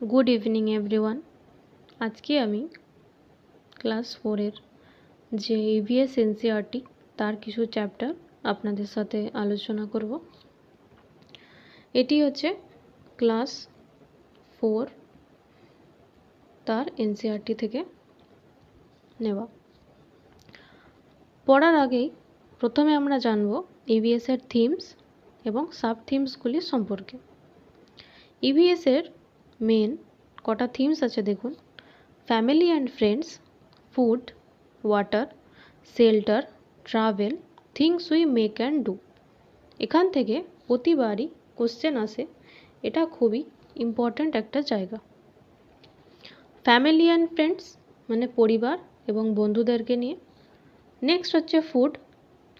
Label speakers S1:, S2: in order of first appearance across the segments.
S1: Good evening everyone আজকে আমি class ফোরের যে ইভিএস এনসিআরটি তার কিছু চ্যাপ্টার আপনাদের সাথে আলোচনা করব। এটি হচ্ছে ক্লাস ফোর তার এনসিআরটি থেকে নেওয়া। পড়ার আগেই প্রথমে আমরা জানব ইভিএসের থিমস এবং সাব থিমসগুলি সম্পর্কে। ইভিএসের মেন কটা থিমস আছে দেখুন। Family and friends food water shelter travel things we make and do এখান থেকে প্রতিবারই কোশ্চেন আসে। এটা খুবই ইম্পর্ট্যান্ট একটা জায়গা। ফ্যামিলি অ্যান্ড ফ্রেন্ডস মানে পরিবার এবং বন্ধুদেরকে নিয়ে। নেক্সট হচ্ছে ফুড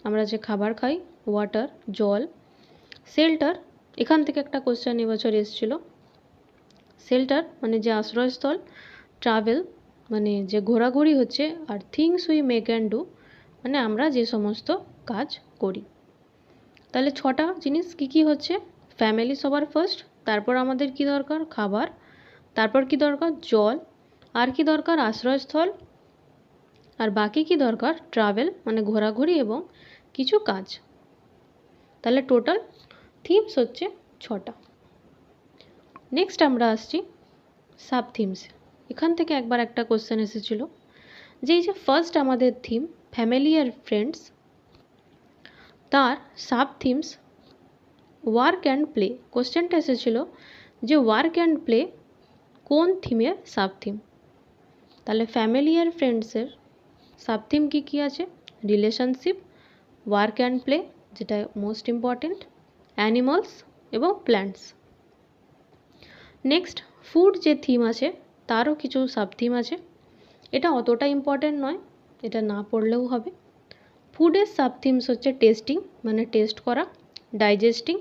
S1: আমরা যে খাবার খাই ওয়াটার জল শেল্টার এখান থেকে একটা কোশ্চেন এবছর এসেছিল। শেল্টার মানে যে আশ্রয়স্থল ট্রাভেল মানে যে ঘোরাঘুরি হচ্ছে আর things we make and do মানে আমরা যে সমস্ত কাজ করি। তাহলে ছটা জিনিস কি কি হচ্ছে? ফ্যামিলি সবার ফার্স্ট তারপর আমাদের কি দরকার? খাবার, তারপর কি দরকার? জল, আর কি দরকার? আশ্রয়স্থল, আর বাকি কি দরকার? ট্রাভেল মানে ঘোরাঘুরি এবং কিছু কাজ। তাহলে টোটাল থিমস হচ্ছে ছটা। নেক্সট আমরা আসছি সাব থিমস এখান থেকে একবার একটা কোশ্চেন এসেছিল। যে এই যে ফার্স্ট আমাদের থিম ফ্যামিলি আর ফ্রেন্ডস তার sub themes work and play কোশ্চেনটা এসেছিল যে ওয়ার্ক অ্যান্ড প্লে কোন থিমের সাব থিম তাহলে ফ্যামিলি আর ফ্রেন্ডসের সাব থিম কী কী আছে? রিলেশনশিপ ওয়ার্ক অ্যান্ড প্লে যেটা মোস্ট ইম্পর্টেন্ট অ্যানিমালস এবং প্ল্যান্টস নেক্সট ফুড যে থিম আছে, তারও কিছু সাব থিম আছে। এটা অতটা ইম্পর্ট্যান্ট নয়, এটা না পড়লেও হবে। ফুডের সাব থিমস হচ্ছে টেস্টিং মানে টেস্ট করা ডাইজেস্টিং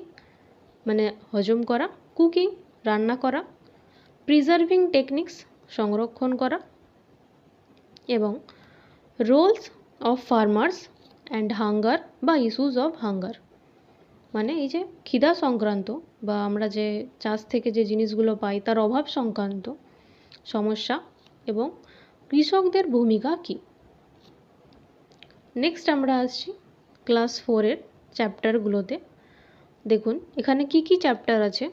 S1: মানে হজম করা কুকিং রান্না করা প্রিজার্ভিং টেকনিক্স সংরক্ষণ করা, এবং roles of farmers and hunger বা ইস্যুস অফ হাঙ্গার মানে এই যে খিদা সংক্রান্ত বা আমরা যে চাষ থেকে যে জিনিসগুলো পাই তার অভাব সংক্রান্ত সমস্যা এবং কৃষকদের ভূমিকা কী? নেক্সট আমরা আসছি ক্লাস ফোরের চ্যাপ্টারগুলোতে দেখুন, এখানে কি কি চ্যাপ্টার আছে?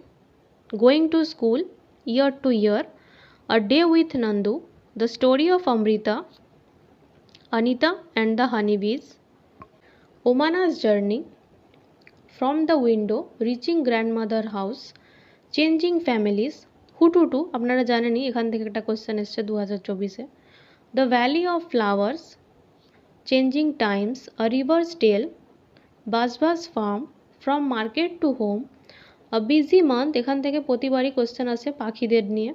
S1: Going to school ear to ear a day with Nandu the story of Amrita Anita and the honey bees Omana's journey from the window reaching grandmother house changing families Hututu আপনারা জানেনই, এখান থেকে একটা question এসছে দু হাজার চব্বিশে। The valley of flowers changing times a river's tale Basva's farm from market to home a busy month এখান থেকে প্রতিবারই কোশ্চেন আসে পাখিদের নিয়ে।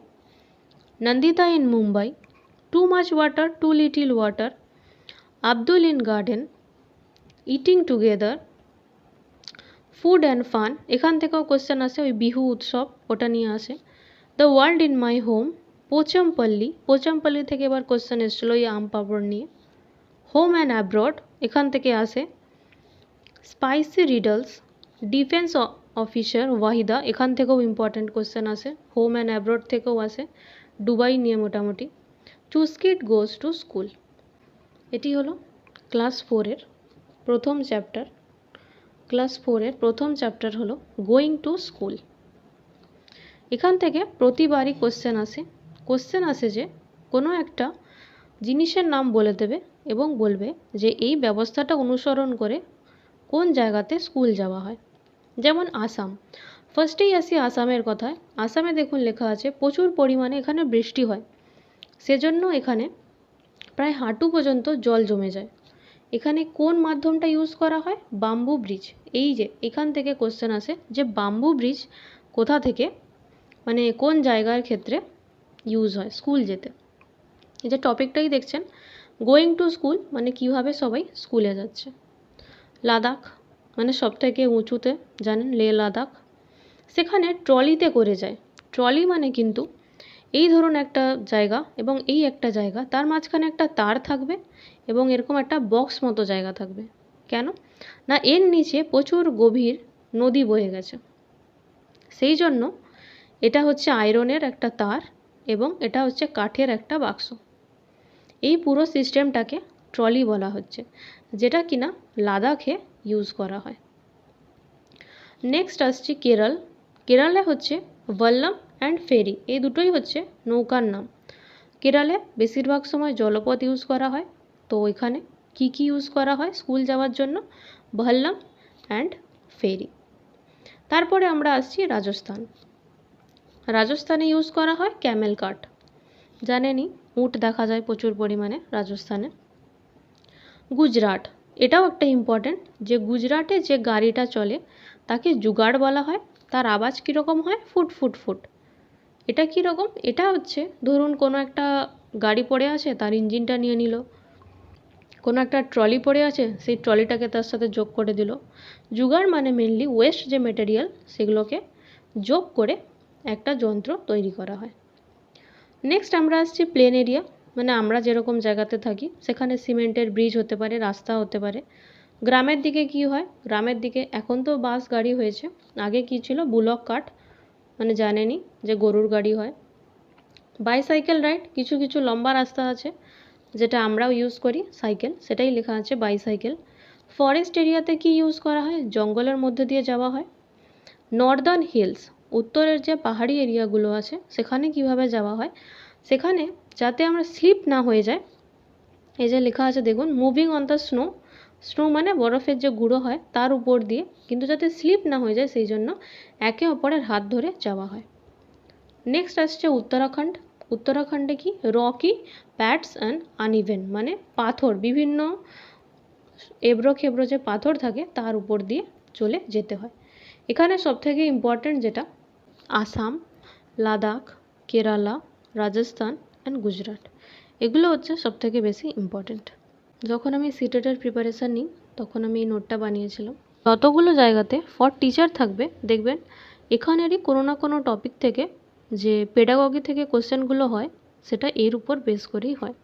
S1: Nandita in Mumbai too much water too little water Abdul in garden eating together food and fun এখান থেকেও question আসে, ওই বিহু উৎসব, ওটা নিয়ে আসে। The world in my home Pochampalli Pochampalli থেকে এবার কোশ্চেন এসেছিল ওই আম পাপড় নিয়ে। হোম অ্যান্ড অ্যাব্রড এখান থেকে আসে। Spicy riddles defence officer Wahida এখান থেকেও ইম্পর্ট্যান্ট কোশ্চেন আসে। হোম অ্যান্ড অ্যাব্রড থেকেও আসে। দুবাই নিয়ে মোটামুটি। চুস্কিট গোজ টু স্কুল এটি হলো ক্লাস ফোরের প্রথম চ্যাপ্টার ক্লাস ফোরের প্রথম চ্যাপ্টার হলো গোয়িং টু স্কুল এখান থেকে প্রতিবারই কোশ্চেন আসে। কোশ্চেন আসে যে কোনো একটা জিনিসের নাম বলে দেবে এবং বলবে যে এই ব্যবস্থাটা অনুসরণ করে কোন জায়গাতে স্কুল যাওয়া হয়। যেমন আসাম। ফার্স্টেই আসি আসামের কথায়। আসামে দেখুন লেখা আছে, প্রচুর পরিমাণে এখানে বৃষ্টি হয়। সেজন্য এখানে প্রায় হাঁটু পর্যন্ত জল জমে যায়। এখানে কোন মাধ্যমটা ইউজ করা হয়? বাম্বু ব্রিজ এই যে, এখান থেকে কোশ্চেন আসে যে বাম্বু ব্রিজ কোথা থেকে মানে কোন জায়গার ক্ষেত্রে ইউজ হয় স্কুল যেতে। এই যে টপিকটাই দেখছেন গোয়িং টু স্কুল মানে কীভাবে সবাই স্কুলে যাচ্ছে? লাদাখ মানে সব থেকে উঁচুতে, জানেন, লে লাদাখ। সেখানে ট্রলিতে করে যায়। ট্রলি মানে কিন্তু এই ধরুন একটা জায়গা এবং এই একটা জায়গা, তার মাঝখানে একটা তার থাকবে এবং এরকম একটা বক্স মতো জায়গা থাকবে। কেন? না, এর নিচে প্রচুর গভীর নদী বয়ে গেছে। সেই জন্য এটা হচ্ছে আয়রনের একটা তার এবং এটা হচ্ছে কাঠের একটা বাক্স। এই পুরো সিস্টেমটাকে ট্রলি বলা হচ্ছে, যেটা কিনা লাদাখে ইউজ করা হয়। নেক্সট আসছি কেরল। কেরলে হচ্ছে ভল্লম অ্যান্ড ফেরি এই দুটোই হচ্ছে নৌকার নাম। কেরালে বেশিরভাগ সময় জলপথ ইউজ করা হয়। তো ওইখানে কি কি ইউজ করা হয় স্কুল যাওয়ার জন্য? ভল্লম অ্যান্ড ফেরি তারপরে আমরা আসছি রাজস্থান। রাজস্থানে ইউজ করা হয় ক্যামেল কাট জানেনই, উট দেখা যায় প্রচুর পরিমাণে রাজস্থানে। গুজরাট, এটাও একটা ইম্পর্ট্যান্ট যে গুজরাটে যে গাড়িটা চলে, তাকে জুগাড় বলা হয়। তার আওয়াজ কীরকম হয়? ফুট ফুট ফুট। এটা কীরকম এটা হচ্ছে, ধরুন কোনো একটা গাড়ি পড়ে আছে, তার ইঞ্জিনটা নিয়ে নিল। কোনো একটা ট্রলি পড়ে আছে, সেই ট্রলিটাকে তার সাথে যোগ করে দিল। জুগাড় মানে মেনলি ওয়েস্ট যে মেটেরিয়াল সেগুলোকে যোগ করে একটা যন্ত্র তৈরি করা হয়। নেক্সট আমরা আসছি প্লেন এরিয়া মানে আমরা যেরকম জায়গাতে থাকি, সেখানে সিমেন্টের ব্রিজ হতে পারে, রাস্তা হতে পারে। গ্রামের দিকে কি হয়? গ্রামের দিকে এখন তো বাস, গাড়ি হয়েছে। আগে কি ছিল? বুলক কাঠ। মানে জানেনই যে গরুর গাড়ি হয়। বাইসাইকেল রাইড কিছু কিছু লম্বা রাস্তা আছে, যেটা আমরাও ইউজ করি সাইকেল সেটাই লেখা আছে বাইসাইকেল ফরেস্ট এরিয়াতে কি ইউজ করা হয়? জঙ্গলের মধ্যে দিয়ে যাওয়া হয়। নর্দার্ন হিলস উত্তরের যে পাহাড়ি এরিয়াগুলো আছে, সেখানে কীভাবে যাওয়া হয়? সেখানে যাতে আমরা স্লিপ না হয়ে যায় এই যে লেখা আছে দেখুন moving on the snow snow মানে বরফের যে গুঁড়ো হয় তার উপর দিয়ে, কিন্তু যাতে স্লিপ না হয়ে যায় সেই জন্য একে অপরের হাত ধরে যাওয়া হয়। নেক্সট আসছে উত্তরাখণ্ড। উত্তরাখণ্ডে কি? রকি, প্যাটস অ্যান্ড আনইভেন মানে পাথর, বিভিন্ন এবড়ো খেবড়ো যে পাথর থাকে তার উপর দিয়ে চলে যেতে হয়। এখানে সবথেকে ইম্পর্ট্যান্ট যেটা, আসাম, লাদাখ, কেরালা, রাজস্থান অ্যান্ড গুজরাট। এগুলো হচ্ছে সবথেকে বেশি ইম্পর্ট্যান্ট যখন আমি সিটেটের প্রিপারেশান নিই, তখন আমি এই নোটটা বানিয়েছিলাম। যতগুলো জায়গাতে ফর টিচার থাকবে, দেখবেন এখানেরই কোনো না কোনো টপিক থেকে যে পেডাগগি থেকে কোশ্চেনগুলো হয়, সেটা এর উপর বেস করেই হয়।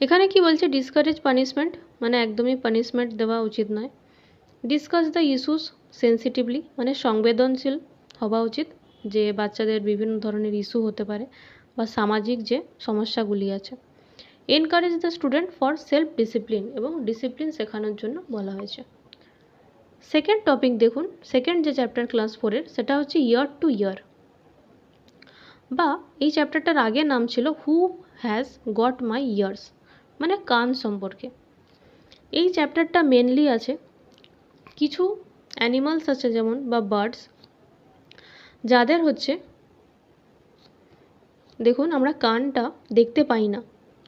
S1: এখানে কি বলছে? ডিসকারেজ পানিশমেন্ট মানে একদমই পানিশমেন্ট দেওয়া উচিত নয়। ডিসকাস দ্য ইস্যুস সেন্সিটিভলি মানে সংবেদনশীল হওয়া উচিত যে বাচ্চাদের বিভিন্ন ধরনের ইস্যু হতে পারে বা সামাজিক যে সমস্যাগুলি আছে। Encourage the student for self discipline এবং ডিসিপ্লিন শেখানোর জন্য বলা হয়েছে। সেকেন্ড টপিক দেখুন সেকেন্ড যে চ্যাপ্টার ক্লাস ফোরের সেটা হচ্ছে ইয়ার টু ইয়ার বা এই চ্যাপ্টারটার আগে নাম ছিল who has got my ears মানে কান সম্পর্কে। এই চ্যাপ্টারটা মেনলি আছে কিছু অ্যানিমালস আছে যেমন বা বার্ডস যাদের হচ্ছে, দেখুন আমরা কানটা দেখতে পাই না।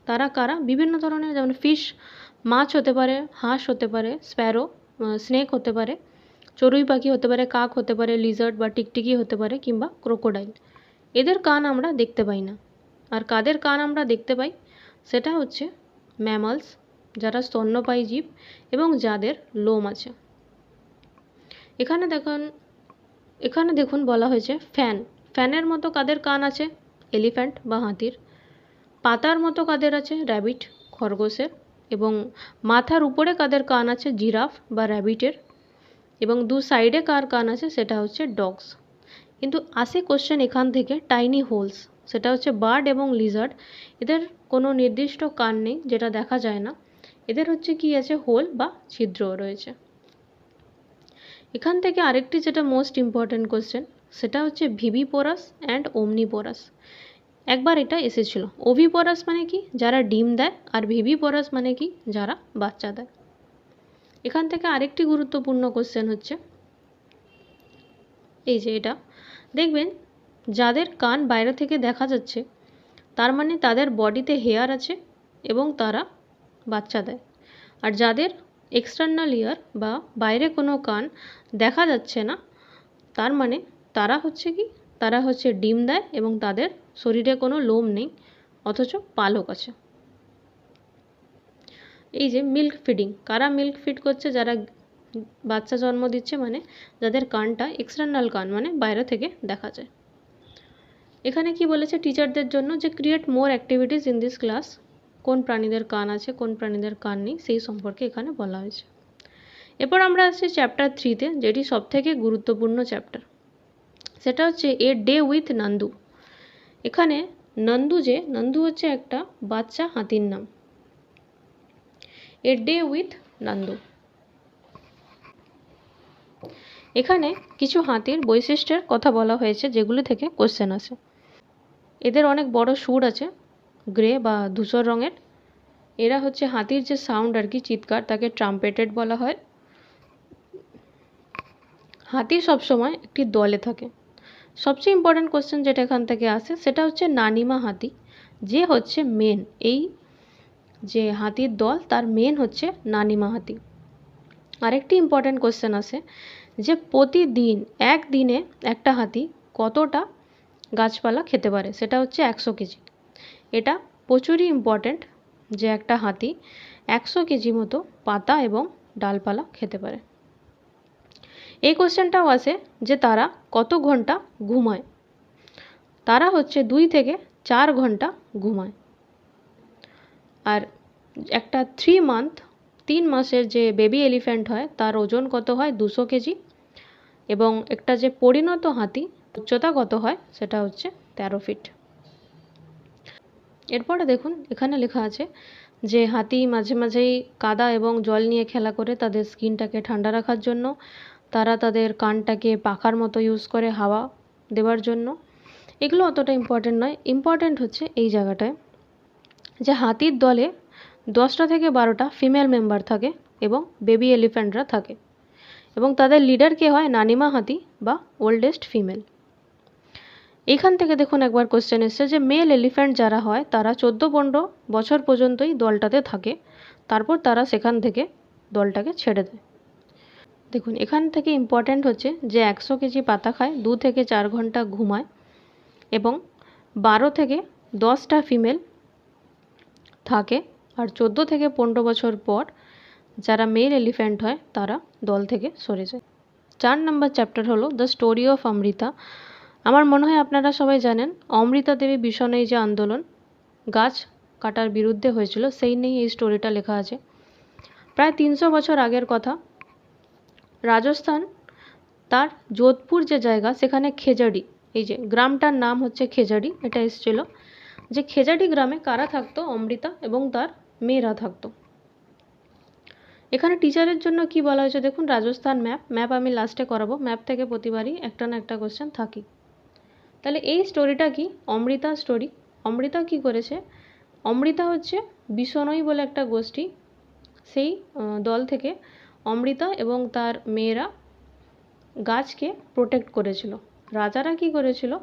S1: তারা কারা? বিভিন্ন ধরনের, যেমন ফিশ মাছ হতে পারে, হাঁস হতে পারে স্প্যারো স্নেক হতে পারে, চড়ুই পাখি হতে পারে, কাক হতে পারে লিজার্ড বা টিকটিকি হতে পারে কিংবা ক্রোকোডাইল এদের কান আমরা দেখতে পাই না। আর কাদের কান আমরা দেখতে পাই? সেটা হচ্ছে ম্যামালস যারা স্তন্যপায়ী জীব এবং যাদের লোম আছে। এখানে দেখুন এখানে দেখুন বলা হয়েছে ফ্যান ফ্যানের মতো কাদের কান আছে? এলিফ্যান্ট বা হাতির। পাতার মতো কাদের আছে? র্যাবিট খরগোশের। এবং মাথার উপরে কাদের কান আছে? জিরাফ বা র্যাবিটের এবং দু সাইডে কার কান আছে? সেটা হচ্ছে ডগস কিন্তু আসে কোশ্চেন এখান থেকে টাইনি হোলস সেটা হচ্ছে বার্ড এবং লিজার্ড এদের কোনো নির্দিষ্ট কান নেই, যেটা দেখা যায় না। এদের হচ্ছে কি আছে? হোল বা ছিদ্র রয়েছে। এখান থেকে আরেকটি যেটা মোস্ট ইম্পর্ট্যান্ট কোশ্চেন সেটা হচ্ছে ভিভিপোরাস অ্যান্ড ওমনিপোরাস একবার এটা এসেছিল। ওভিপোরাস মানে কি? যারা ডিম দেয়, আর ভিভিপোরাস মানে কি? যারা বাচ্চা দেয়। এখান থেকে আরেকটি গুরুত্বপূর্ণ কোশ্চেন হচ্ছে, এই যে এটা। দেখবেন, যাদের কান বাইরে থেকে দেখা যাচ্ছে, তার মানে তাদের বডিতে হেয়ার আছে এবং তারা বাচ্চা দেয়। আর যাদের এক্সটার্নাল ইয়ার বা বাইরে কোনো কান দেখা যাচ্ছে না, তার মানে তারা হচ্ছে কি? তারা হচ্ছে ডিম দেয় এবং তাদের শরীরে কোনো লোম নেই, অথচ পালক আছে। এই যে মিল্ক ফিডিং কারা মিল্ক ফিড করছে? যারা বাচ্চা জন্ম দিচ্ছে মানে যাদের কানটা এক্সটার্নাল কান মানে বাইরে থেকে দেখা যায়। এখানে কি বলেছে টিচারদের জন্য যে create more activities in this class কোন প্রাণীদের কান আছে, কোন প্রাণীদের কান নেই, সেই সম্পর্কে এখানে বলা হয়েছে। এরপর আমরা আসছি চ্যাপ্টার থ্রিতে যেটি সবথেকে গুরুত্বপূর্ণ চ্যাপ্টার সেটা হচ্ছে এ ডে উইথ নন্দু এখানে নন্দু যে, নন্দু হচ্ছে একটা বাচ্চা হাতির নাম। A day with Nandu. এখানে কিছু হাতির বৈশিষ্ট্যের কথা বলা হয়েছে, যেগুলি থেকে কোশ্চেন আসে। এদের অনেক বড় সুর আছে গ্রে বা ধূসর রঙের। এরা হচ্ছে হাতির যে সাউন্ড আর কি, চিৎকার, তাকে ট্রাম্পেটেড বলা হয়। হাতি সবসময় একটি দলে থাকে। সবচেয়ে ইম্পর্ট্যান্ট কোশ্চেন যেটা এখান থেকে আসে, সেটা হচ্ছে নানিমা হাতি। যে হচ্ছে মেন এই যে হাতির দল, তার মেন হচ্ছে নানিমা হাতি। আরেকটি ইম্পর্ট্যান্ট কোশ্চেন আসে, যে প্রতিদিন, একদিনে একটা হাতি কতটা গাছপালা খেতে পারে? সেটা হচ্ছে একশো কেজি। এটা প্রচুরই ইম্পর্ট্যান্ট যে একটা হাতি একশো কেজি মতো পাতা এবং ডালপালা খেতে পারে। এই কোশ্চেনটাও আসে যে তারা কত ঘণ্টা ঘুমায়? তারা হচ্ছে দুই থেকে চার ঘণ্টা ঘুমায়। আর একটা থ্রি মান্থ তিন মাসের যে বেবি এলিফ্যান্ট হয়, তার ওজন কত হয়? দুশো কেজি। এবং একটা যে পরিণত হাতি, উচ্চতা কত হয়? সেটা হচ্ছে তেরো ফিট এরপরে দেখুন, এখানে লেখা আছে যে হাতি মাঝে মাঝেই কাদা এবং জল নিয়ে খেলা করে তাদের স্কিনটাকে ঠান্ডা রাখার জন্য। তারা তাদের কানটাকে পাখার মতো ইউজ করে হাওয়া দেওয়ার জন্য। এগুলো অতটা ইম্পর্টেন্ট নয়। ইম্পর্টেন্ট হচ্ছে এই জায়গাটায় যে হাতির দলে দশটা থেকে বারোটা ফিমেল মেম্বার থাকে এবং বেবি এলিফ্যান্টরা থাকে এবং তাদের লিডার কে হয় নানিমা হাতি বা ওল্ডেস্ট ফিমেল এখান থেকে দেখুন একবার কোশ্চেন এসছে যে মেল এলিফ্যান্ট যারা হয়, তারা চোদ্দ পনেরো বছর পর্যন্তই দলটাতে থাকে। তারপর তারা সেখান থেকে দলটাকে ছেড়ে দেয়। দেখুন, এখান থেকে ইম্পর্ট্যান্ট হচ্ছে যে একশো কেজি পাতা খায়, দু থেকে চার ঘণ্টা ঘুমায় এবং বারো থেকে দশটা ফিমেল থাকে আর চোদ্দ থেকে পনেরো বছর পর যারা মেল এলিফ্যান্ট হয়, তারা দল থেকে সরে যায়। চার নম্বর চ্যাপ্টার হলো দ্য স্টোরি অফ অমৃতা। আমার মনে হয় আপনারা সবাই জানেন, অমৃতা দেবী বিষণেই যে আন্দোলন, গাছ কাটার বিরুদ্ধে হয়েছিল, সেই নিয়েই এই স্টোরিটা লেখা আছে। প্রায় তিনশো বছর আগের কথা রাজস্থান, তার যোধপুর যে জায়গা, সেখানে খেজাড়ি। এই যে গ্রামটার নাম হচ্ছে খেজাড়ি, এটা এসছিল। যে খেজাড়ি গ্রামে কারা থাকতো? অমৃতা এবং তার মেয়েরা থাকতো। এখানে টিচারের জন্য কি বলা হয়েছে দেখুন, রাজস্থান ম্যাপ। ম্যাপ আমি লাস্টে করাবো। ম্যাপ থেকে প্রতিবারই একটা না একটা কোশ্চেন থাকি। তাহলে এই স্টোরিটা কি? অমৃতা স্টোরি অমৃতা কি করেছে? অমৃতা হচ্ছে বিষণই বলে একটা গোষ্ঠী। সেই দল থেকে অমৃতা এবং তার মেয়েরা গাছকে প্রোটেক্ট করেছিল। রাজারা কি করেছিল?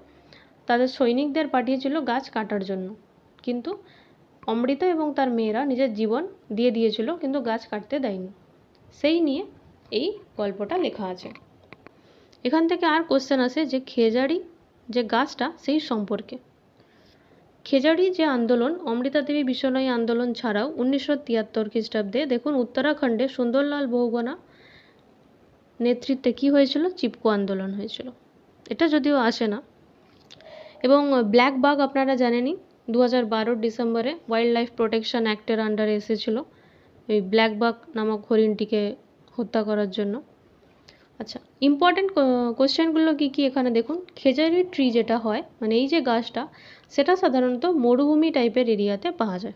S1: তাদের সৈনিকদের পাঠিয়েছিল গাছ কাটার জন্য। কিন্তু অমৃতা এবং তার মেয়েরা নিজের জীবন দিয়ে দিয়েছিল, কিন্তু গাছ কাটতে দেয়নি। সেই নিয়ে এই গল্পটা লেখা আছে। এখান থেকে আর কোশ্চেন আসে যে খেজাড়ি যে গাছটা সেই সম্পর্কে। খেজাড়ি যে আন্দোলন, অমৃতা দেবী বিশ্বনয়ী আন্দোলন ছাড়াও উনিশশো তিয়াত্তর খ্রিস্টাব্দে দেখুন উত্তরাখণ্ডে সুন্দরলাল বহুগুণা নেতৃত্বে কি হয়েছিল? চিপকো আন্দোলন হয়েছিল। এটা যদিও আসে না। এবং ব্ল্যাক বাগ আপনারা জানেনই দু হাজার বারোর ডিসেম্বরে ওয়াইল্ড লাইফ প্রোটেকশন অ্যাক্টের আন্ডারে এসেছিল এই ব্ল্যাক বাগ নামক হরিণটিকে হত্যা করার জন্য। আচ্ছা ইম্পর্টেন্ট কোশ্চেনগুলো কী কী এখানে দেখুন? খেজারি ট্রি যেটা হয় মানে এই যে গাছটা সেটা সাধারণত মরুভূমি টাইপের এরিয়াতে পাওয়া যায়।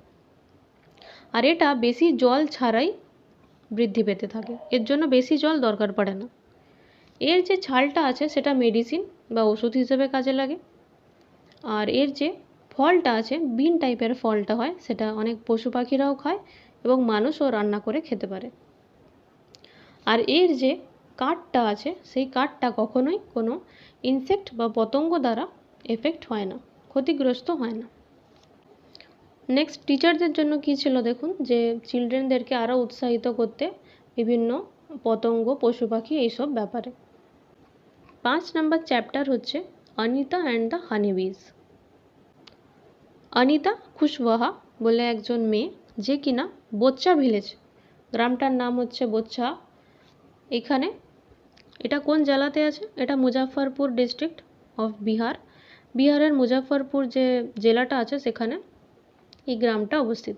S1: আর এটা বেশি জল ছাড়াই বৃদ্ধি পেতে থাকে। এর জন্য বেশি জল দরকার পড়ে না। এর যে ছালটা আছে সেটা মেডিসিন বা ওষুধ হিসেবে কাজে লাগে। আর এর যে ফলটা আছে, বিন টাইপের ফলটা হয়, সেটা অনেক পশু পাখিরাও খায় এবং মানুষও রান্না করে খেতে পারে। আর এর যে কাঠটা আছে, সেই কাঠটা কখনোই কোনো ইনসেক্ট বা পতঙ্গ দ্বারা এফেক্ট হয় না। ক্ষতিগ্রস্ত হয় না। নেক্সট টিচারদের জন্য কী ছিল দেখুন, যে চিলড্রেনদেরকে আরও উৎসাহিত করতে বিভিন্ন পতঙ্গ, পশু পাখি এইসব ব্যাপারে। পাঁচ নাম্বার চ্যাপ্টার হচ্ছে Anita and the honeybees Anita Kushwaha বলে একজন মেয়ে, যে কিনা বোচ্চা ভিলেজ গ্রামটার নাম হচ্ছে বোচ্চা। এখানে এটা কোন জেলাতে আছে? এটা মুজাফরপুর ডিস্ট্রিক্ট অফ বিহার বিহারের মুজাফরপুর যে জেলাটা আছে সেখানে এই গ্রামটা অবস্থিত।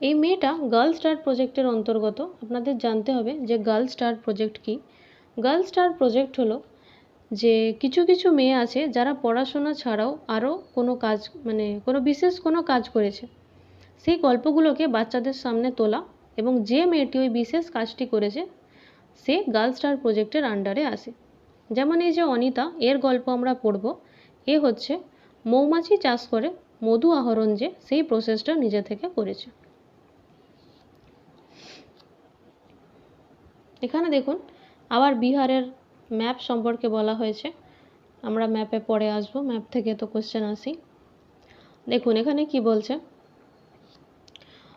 S1: এই মেয়েটা গার্ল স্টার প্রজেক্টের অন্তর্গত। আপনাদের জানতে হবে যে গার্ল স্টার প্রজেক্ট কি? গার্ল স্টার প্রজেক্ট হলো যে কিছু কিছু মেয়ে আছে যারা পড়াশোনা ছাড়াও আরও কোনো কাজ মানে কোনো বিশেষ কোনো কাজ করেছে। সেই গল্পগুলোকে বাচ্চাদের সামনে তোলা এবং যে মেয়েটি ওই বিশেষ কাজটি করেছে, সে গার্ল স্টার প্রজেক্টের আন্ডারে আসে। যেমন এই যে অনিতা, এর গল্প আমরা পড়ব। এ হচ্ছে, মৌমাছি চাষ করে মধু আহরণ যে সেই প্রসেসটা নিজে থেকে করেছে। এখানে দেখুন, আবার বিহারের ম্যাপ সম্পর্কে বলা হয়েছে। আমরা ম্যাপে পরে আসব ম্যাপ থেকে তো কোশ্চেন আসি। দেখুন, এখানে কি বলছে?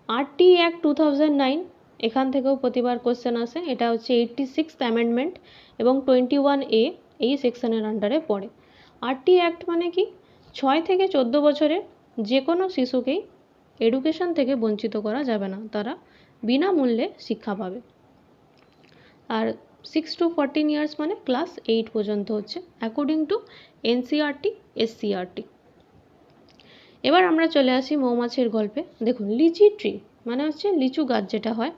S1: RT act two thousand nine এখান থেকেও প্রতিবার কোশ্চেন আসে। এটা হচ্ছে এইটটি সিক্স অ্যামেন্ডমেন্ট এবং টোয়েন্টি ওয়ান এ এই সেকশনের আন্ডারে পড়ে। আরটি অ্যাক্ট মানে কি? ছয় থেকে চোদ্দ বছরের যে কোনো শিশুকেই এডুকেশন থেকে বঞ্চিত করা যাবে না। তারা বিনামূল্যে শিক্ষা পাবে। আর সিক্স টু ফোরটিন ইয়ার্স মানে ক্লাস এইট পর্যন্ত হচ্ছে অ্যাকর্ডিং টু এনসিআরটি এসসিআরটি এবার আমরা চলে আসি মৌমাছির গল্পে। দেখুন, লিচি ট্রি মানে হচ্ছে লিচু গাছ যেটা হয়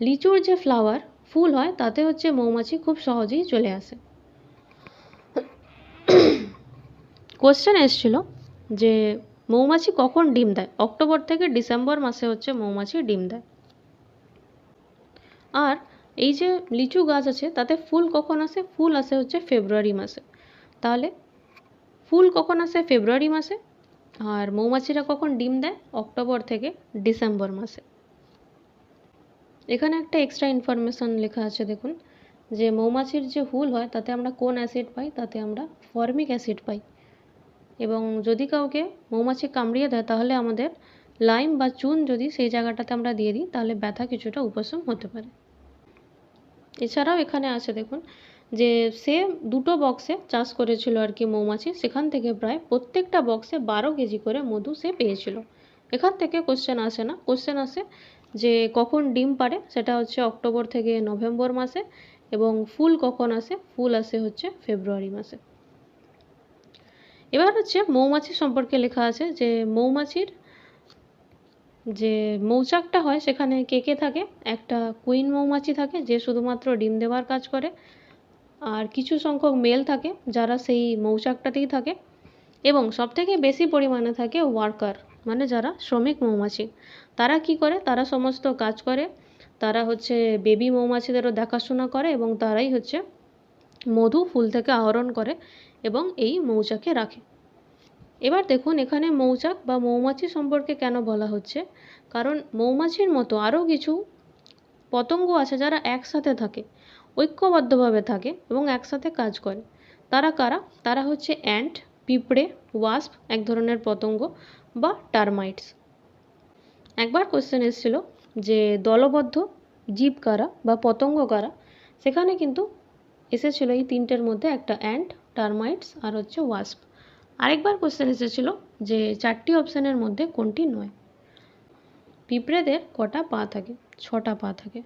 S1: লিচুর যে ফ্লাওয়ার ফুল হয়, তাতে হচ্ছে মৌমাছি খুব সহজেই চলে আসে। কোশ্চেন এসছিল যে মৌমাছি কখন ডিম দেয়? অক্টোবর থেকে ডিসেম্বর মাসে হচ্ছে মৌমাছি ডিম দেয়। আর এই যে লিচু গাছ আছে, তাতে ফুল কখন আসে? ফুল আসে হচ্ছে ফেব্রুয়ারি মাসে। তাহলে ফুল কখন আসে? ফেব্রুয়ারি মাসে। আর মৌমাছিরা কখন ডিম দেয়? অক্টোবর থেকে ডিসেম্বর মাসে। এখানে একটা এক্সট্রা ইনফরমেশন লেখা আছে, দেখুন। যে মৌমাছির যে হুল হয়, তাতে আমরা কোন অ্যাসিড পাই? তাতে আমরা ফর্মিক অ্যাসিড পাই। এবং যদি কাউকে মৌমাছি কামড়িয়ে দেয়, তাহলে আমাদের লাইম বা চুন যদি সেই জায়গাটাতে আমরা দিয়ে দিই, তাহলে ব্যথা কিছুটা উপশম হতে পারে। এছাড়াও এখানে আছে, দেখুন, যে সে দুটো বক্সে চাষ করেছিল আর কি মৌমাছি। সেখান থেকে প্রায় প্রত্যেকটা বক্সে বারো কেজি করে মধু সে পেয়েছিল। এখান থেকে কোশ্চেন আসে না। কোশ্চেন আসে যে কখন ডিম পারে, সেটা হচ্ছে অক্টোবর থেকে নভেম্বর মাসে এবং ফুল কখন আসে? ফুল আসে হচ্ছে ফেব্রুয়ারি মাসে। এবার হচ্ছে মৌমাছি সম্পর্কে লেখা আছে যে মৌমাছির যে মৌচাকটা হয়, সেখানে কে কে থাকে? একটা কুইন মৌমাছি থাকে যে শুধুমাত্র ডিম দেওয়ার কাজ করে। আর কিছু সংখ্যক মেল থাকে যারা সেই মৌচাকটাতেই থাকে। এবং সবথেকে বেশি পরিমাণে থাকে ওয়ার্কার। মানে যারা শ্রমিক মৌমাছি, তারা কি করে? তারা সমস্ত কাজ করে। তারা হচ্ছে বেবি মৌমাছিদেরও দেখাশোনা করে এবং তারাই হচ্ছে মধু, ফুল থেকে আহরণ করে এবং এই মৌচাকে রাখে। এবার দেখুন এখানে মৌচাক বা মৌমাছি সম্পর্কে কেন বলা হচ্ছে? কারণ মৌমাছির মতো আরও কিছু পতঙ্গ আছে যারা একসাথে থাকে, ঐক্যবদ্ধভাবে থাকে এবং একসাথে কাজ করে। তারা কারা? তারা হচ্ছে অ্যান্ট পিঁপড়ে ওয়াস্প এক ধরনের পতঙ্গ বা টার্মাইটস একবার কোশ্চেন এসেছিল যে দলবদ্ধ জীব কারা বা পতঙ্গ কারা? সেখানে কিন্তু এসেছিল এই তিনটের মধ্যে একটা অ্যান্ট টার্মাইটস আর হচ্ছে ওয়াস্প আরেকবার কোশ্চেন এসেছিল যে চারটি অপশানের মধ্যে কোনটি নয়? পিঁপড়েদের কটা পা থাকে? ছটা পা থাকে।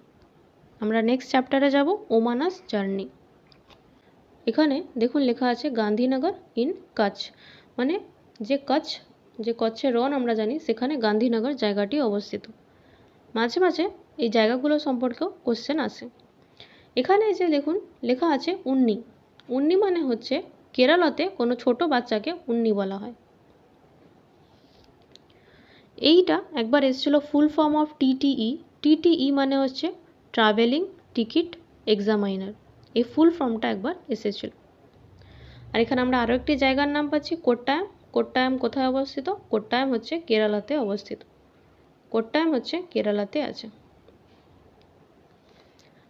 S1: আমরা নেক্সট চ্যাপ্টারে যাব ওমানাস জার্নি এখানে দেখুন লেখা আছে গান্ধীনগর ইন কচ্ছ। মানে যে কচ্ছ, যে কচ্ছের রন আমরা জানি, সেখানে গান্ধীনগর জায়গাটি অবস্থিত। মাঝে মাঝে এই জায়গাগুলো সম্পর্কেও কোশ্চেন আসে। এখানে যে দেখুন লেখা আছে উন্নি। উন্নি মানে হচ্ছে কেরালাতে কোনো ছোট বাচ্চাকে উন্নি বলা হয়। এইটা একবার এসেছিল ফুল ফর্ম অফ টিটিই টিটিই মানে হচ্ছে ট্রাভেলিং টিকিট এক্সামাইনার এই ফুল ফর্মটা একবার এসেছিল। আর এখানে আমরা আরও একটি জায়গার নাম পাচ্ছি, কোট্টায়াম। কোট্টায়াম কোথায় অবস্থিত? কোট্টায়াম হচ্ছে কেরালাতে অবস্থিত। কোট্টায়াম হচ্ছে কেরালাতে আছে।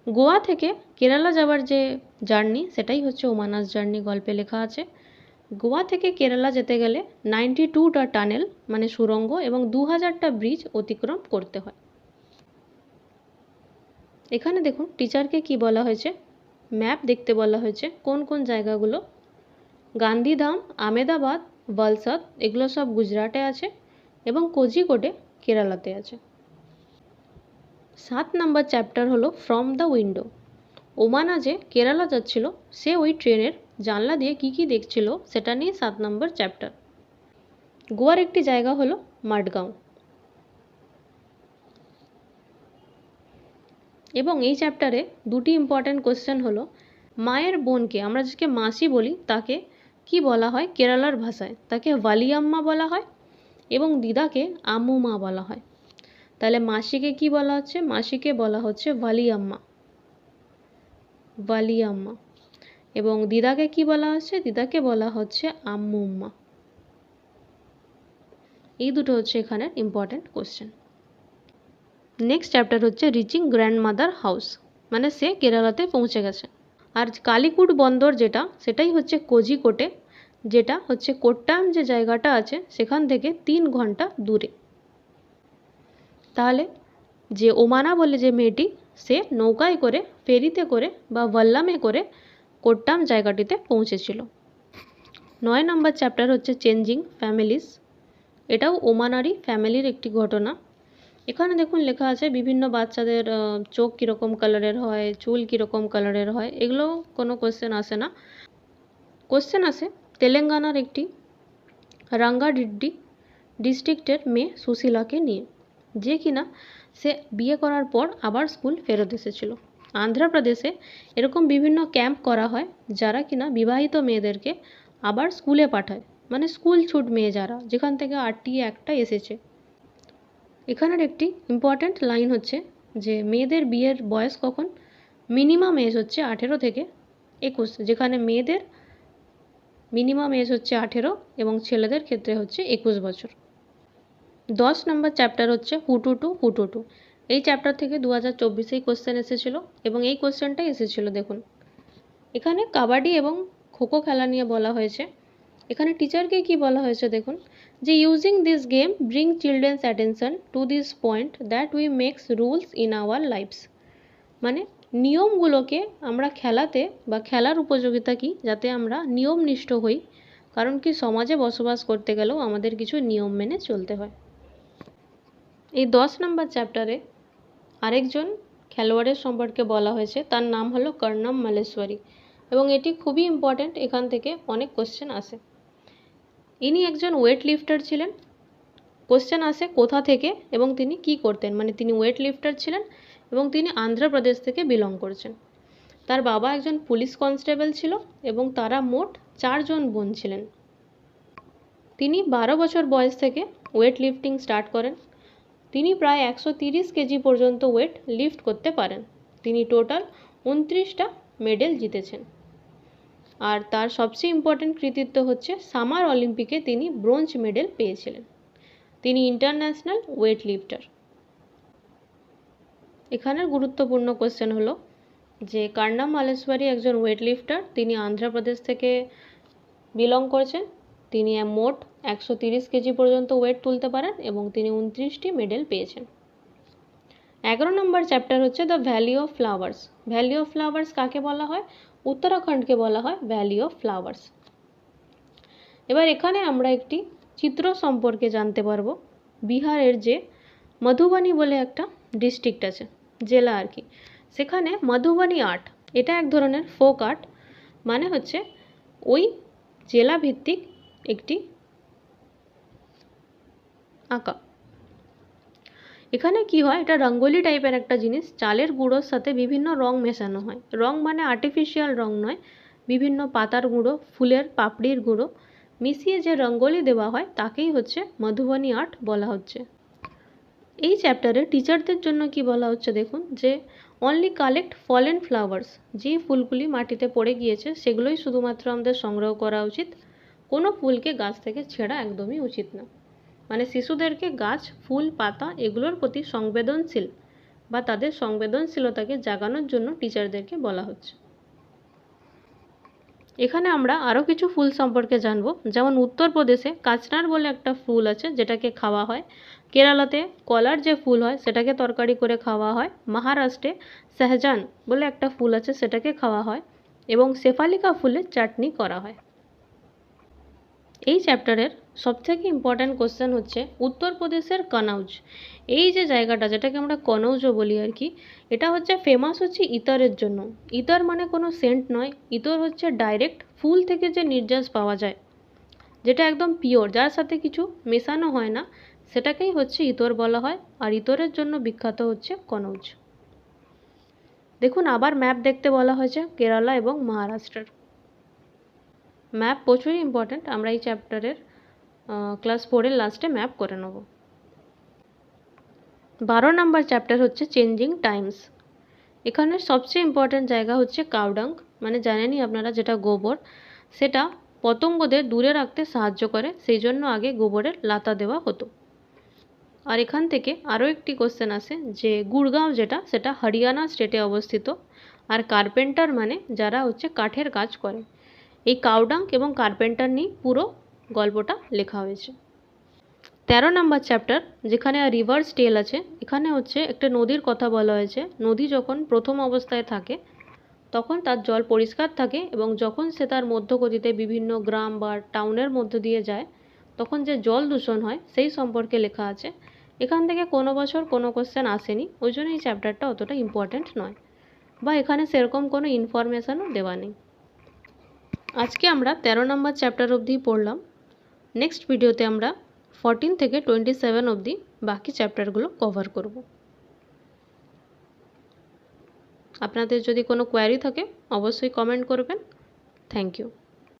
S1: গোয়া থেকে কেরালা যাওয়ার যে জার্নি, সেটাই হচ্ছে ওমানাস জার্নি গল্পে লেখা আছে। গোয়া থেকে কেরালা যেতে গেলে নাইনটি টুটা টানেল মানে সুড়ঙ্গ এবং দু হাজারটা ব্রিজ অতিক্রম করতে হয়। এখানে দেখুন টিচারকে কি বলা হয়েছে? ম্যাপ দেখতে বলা হয়েছে। কোন কোন জায়গাগুলো? গান্ধীধাম, আমেদাবাদ, বলসাদ, এগুলো সব গুজরাটে আছে এবং কোজিকোডে কেরালাতে আছে। সাত নাম্বার চ্যাপ্টার হলো ফ্রম দ্য উইন্ডো। ওমানা যে কেরালা যাচ্ছিল, সে ওই ট্রেনের জানলা দিয়ে কী কী দেখছিল, সেটা নিয়ে সাত নম্বর চ্যাপ্টার। গোয়ার একটি জায়গা হলো মাডগাঁও। এবং এই চ্যাপ্টারে দুটি ইম্পর্ট্যান্ট কোশ্চেন হলো, মায়ের বোনকে, আমরা যাকে মাসি বলি, তাকে কি বলা হয়? কেরালার ভাষায়। তাকে ওয়ালিয়াম্মা বলা হয় এবং দিদাকে আম্মুমা বলা হয়। তাহলে মাসিকে কি বলা হচ্ছে? মাসিকে বলা হচ্ছে ওয়ালিয়াম্মা। ওয়ালিয়াম্মা। এবং দিদাকে কি বলা হচ্ছে? দিদাকে বলা হচ্ছে আম্মুম্মা। এই দুটো হচ্ছে এখানে ইম্পর্ট্যান্ট কোশ্চেন নেক্সট চ্যাপ্টার হচ্ছে রিচিং গ্র্যান্ডমাদার হাউস মানে সে কেরালাতে পৌঁছে গেছে। আর কালিকুট বন্দর যেটা, সেটাই হচ্ছে কোজিকোটে, যেটা হচ্ছে কোট্টাম যে জায়গাটা আছে, সেখান থেকে তিন ঘণ্টা দূরে। তাহলে যে ওমানা বলে যে মেয়েটি, সে নৌকায় করে, ফেরিতে করে বা ভল্লামে করে কোট্টাম জায়গাটিতে পৌঁছেছিল। নয় নম্বর চ্যাপ্টার হচ্ছে চেঞ্জিং ফ্যামিলিস এটাও ওমানারই ফ্যামিলির একটি ঘটনা। এখানে দেখুন লেখা আছে বিভিন্ন বাচ্চাদের চোখ কীরকম কালারের হয়, চুল কীরকম কালারের হয়, এগুলো কোনো কোশ্চেন আসে না। কোশ্চেন আসে, তেলেঙ্গানার একটি রাঙ্গাডিড্ডি ডিস্ট্রিক্টের মেয়ে সুশীলাকে নিয়ে, যে কিনা সে বিয়ে করার পর আবার স্কুল ফেরত এসেছিল। আন্ধ্রপ্রদেশে এরকম বিভিন্ন ক্যাম্প করা হয়, যারা কিনা বিবাহিত মেয়েদেরকে আবার স্কুলে পাঠায়। মানে স্কুল ছুট মেয়ে যারা, যেখান থেকে আটটি একটা এসেছে। এখানের একটি ইম্পর্ট্যান্ট লাইন হচ্ছে যে মেয়েদের বিয়ের বয়স কখন? মিনিমাম এজ হচ্ছে আঠেরো থেকে একুশ, যেখানে মেয়েদের মিনিমাম এজ হচ্ছে আঠেরো এবং ছেলেদের ক্ষেত্রে হচ্ছে একুশ বছর। দশ নম্বর চ্যাপ্টার হচ্ছে হুটু টু হুটু টু এই চ্যাপ্টার থেকে দু হাজার চব্বিশেই কোশ্চেন এসেছিল এবং এই কোশ্চেনটাই এসেছিল, দেখুন। এখানে কাবাডি এবং খোখো খেলা নিয়ে বলা হয়েছে। এখানে টিচারকে কি বলা হয়েছে, দেখুন। যে using this game bring children's attention to this point that we makes rules in our lifes মানে নিয়মগুলোকে আমরা খেলাতে বা খেলার উপযোগিতা কি যাতে আমরা নিয়মনিষ্ঠ হই? কারণ কি সমাজে বসবাস করতে গেলেও আমাদের কিছু নিয়ম মেনে চলতে হয়। এই দশ নম্বর চ্যাপ্টারে আরেকজন খেলোয়াড়ের সম্পর্কে বলা হয়েছে, তার নাম হলো কর্ণম মালেশ্বরী এবং এটি খুবই ইম্পর্ট্যান্ট এখান থেকে অনেক কোশ্চেন আসে। ইনি একজন ওয়েট লিফটার ছিলেন। কোশ্চেন আসে কোথা থেকে এবং তিনি কি করতেন? মানে তিনি ওয়েট লিফটার ছিলেন এবং তিনি আন্ধ্রপ্রদেশ থেকে বিলং করছেন। তার বাবা একজন পুলিশ কনস্টেবল ছিল এবং তারা মোট চারজন বোন ছিলেন। তিনি বারো বছর বয়স থেকে ওয়েট লিফটিং স্টার্ট করেন। তিনি প্রায় একশো তিরিশ কেজি পর্যন্ত ওয়েট লিফট করতে পারেন। তিনি টোটাল উনত্রিশটা মেডেল জিতেছেন। আর তার সবচেয়ে ইম্পর্ট্যান্ট কৃতিত্ব হচ্ছে সামার অলিম্পিকে তিনি ব্রোঞ্জ মেডেল পেয়েছিলেন। তিনি ইন্টারন্যাশনাল ওয়েট লিফটার এখানের গুরুত্বপূর্ণ কোশ্চেন হলো যে, কার্নাম মালেশ্বরী একজন ওয়েট লিফটার তিনি অন্ধ্রপ্রদেশ থেকে বিলং করছেন। তিনি মোট একশো তিরিশ কেজি পর্যন্ত ওয়েট তুলতে পারেন এবং তিনি উনত্রিশটি মেডেল পেয়েছেন। এগারো নম্বর চ্যাপ্টার হচ্ছে the valley of flowers valley of flowers কাকে বলা হয়? উত্তরাখণ্ডকে বলা হয় ভ্যালি অফ ফ্লাওয়ার্স এবার এখানে আমরা একটি চিত্র সম্পর্কে জানতে পারব। বিহারের যে মধুবনী বলে একটা ডিস্ট্রিক্ট আছে, জেলা আর কি। সেখানে মধুবনী আর্ট, এটা এক ধরনের ফোক আর্ট মানে হচ্ছে ওই জেলা ভিত্তিক একটি আঁকা। এখানে কি হয়? এটা রঙ্গোলি টাইপের একটা জিনিস। চালের গুঁড়োর সাথে বিভিন্ন রং মেশানো হয়। রং মানে আর্টিফিশিয়াল রং নয়। বিভিন্ন পাতার গুঁড়ো, ফুলের পাপড়ির গুঁড়ো। মিশিয়ে যে রঙ্গোলি দেওয়া হয়, তাকেই হচ্ছে মধুবনী আর্ট বলা হচ্ছে। এই চ্যাপ্টারে টিচারদের জন্য কি বলা হচ্ছে দেখুন? যে অনলি কালেক্ট ফলেন ফ্লাওয়ার্স যে ফুলগুলি মাটিতে পড়ে গিয়েছে, সেগুলোই শুধুমাত্র আমাদের সংগ্রহ করা উচিত। কোনো ফুলকে গাছ থেকে ছেঁড়া একদমই উচিত না। মানে শিশুদেরকে গাছ, ফুল, পাতা এগুলোর প্রতি সংবেদনশীল বা তাদের সংবেদনশীলতাকে জাগানোর জন্য টিচারদেরকে বলা হচ্ছে। এখানে আমরা আরও কিছু ফুল সম্পর্কে জানব। যেমন উত্তরপ্রদেশে কাচনার বলে একটা ফুল আছে যেটাকে খাওয়া হয়। কেরালাতে কলার যে ফুল হয় সেটাকে তরকারি করে খাওয়া হয়। মহারাষ্ট্রে শাহজান বলে একটা ফুল আছে সেটাকে খাওয়া হয় এবং শেফালিকা ফুলের চাটনি করা হয়। এই চ্যাপ্টারের সবথেকে ইম্পর্ট্যান্ট কোশ্চেন হচ্ছে উত্তরপ্রদেশের কনৌজ। এই যে জায়গাটা, যেটাকে আমরা কনৌজও বলি আর কি, এটা হচ্ছে ফেমাস হচ্ছে ইতরের জন্য। ইতর মানে কোনো সেন্ট নয়, ইতর হচ্ছে ডাইরেক্ট ফুল থেকে যে নির্যাস পাওয়া যায়, যেটা একদম পিওর যার সাথে কিছু মেশানো হয় না, সেটাকেই হচ্ছে ইতর বলা হয়, আর ইতরের জন্য বিখ্যাত হচ্ছে কনৌজ। দেখুন, আবার ম্যাপ দেখতে বলা হয়েছে কেরালা এবং মহারাষ্ট্রের। ম্যাপ প্রচুরই ইম্পর্ট্যান্ট আমরা এই চ্যাপ্টারের ক্লাস ফোরের লাস্টে ম্যাপ করে নেব। বারো নম্বর চ্যাপ্টার হচ্ছে চেঞ্জিং টাইমস। এখানে সবচেয়ে ইম্পর্ট্যান্ট জায়গা হচ্ছে কাউডাং মানে জানেনই আপনারা যেটা গোবর, সেটা পতঙ্গদের দূরে রাখতে সাহায্য করে, সেই জন্য আগে গোবরের লাতা দেওয়া হতো। আর এখান থেকে আরও একটি কোশ্চেন আসে, যে গুড়গাঁও যেটা, সেটা হরিয়ানা স্টেটে অবস্থিত, আর কার্পেন্টার মানে যারা হচ্ছে কাঠের কাজ করে। এই কাউডাং এবং কার্পেন্টার নিয়ে পুরো গল্পটা লেখা হয়েছে। তেরো নম্বর চ্যাপ্টার যেখানে রিভার্স টেল আছে, এখানে হচ্ছে একটা নদীর কথা বলা হয়েছে। নদী যখন প্রথম অবস্থায় থাকে, তখন তার জল পরিষ্কার থাকে এবং যখন সে তার মধ্যগতিতে বিভিন্ন গ্রাম বা টাউনের মধ্য দিয়ে যায়, তখন যে জল দূষণ হয়, সেই সম্পর্কে লেখা আছে। এখান থেকে কোনো বছর কোনো কোশ্চেন আসেনি, ওই জন্য এই চ্যাপ্টারটা অতটা ইম্পর্ট্যান্ট নয় বা এখানে সেরকম কোনো ইনফরমেশানও দেওয়া নেই। আজকে আমরা তেরো নম্বর চ্যাপ্টার অবধি পড়লাম। নেক্সট ভিডিওতে আমরা ফরটিন থেকে টোয়েন্টি সেভেন অবধি বাকি চ্যাপ্টারগুলো কভার করব। আপনাদের যদি কোনো কোয়ারি থাকে, অবশ্যই কমেন্ট করবেন। Thank you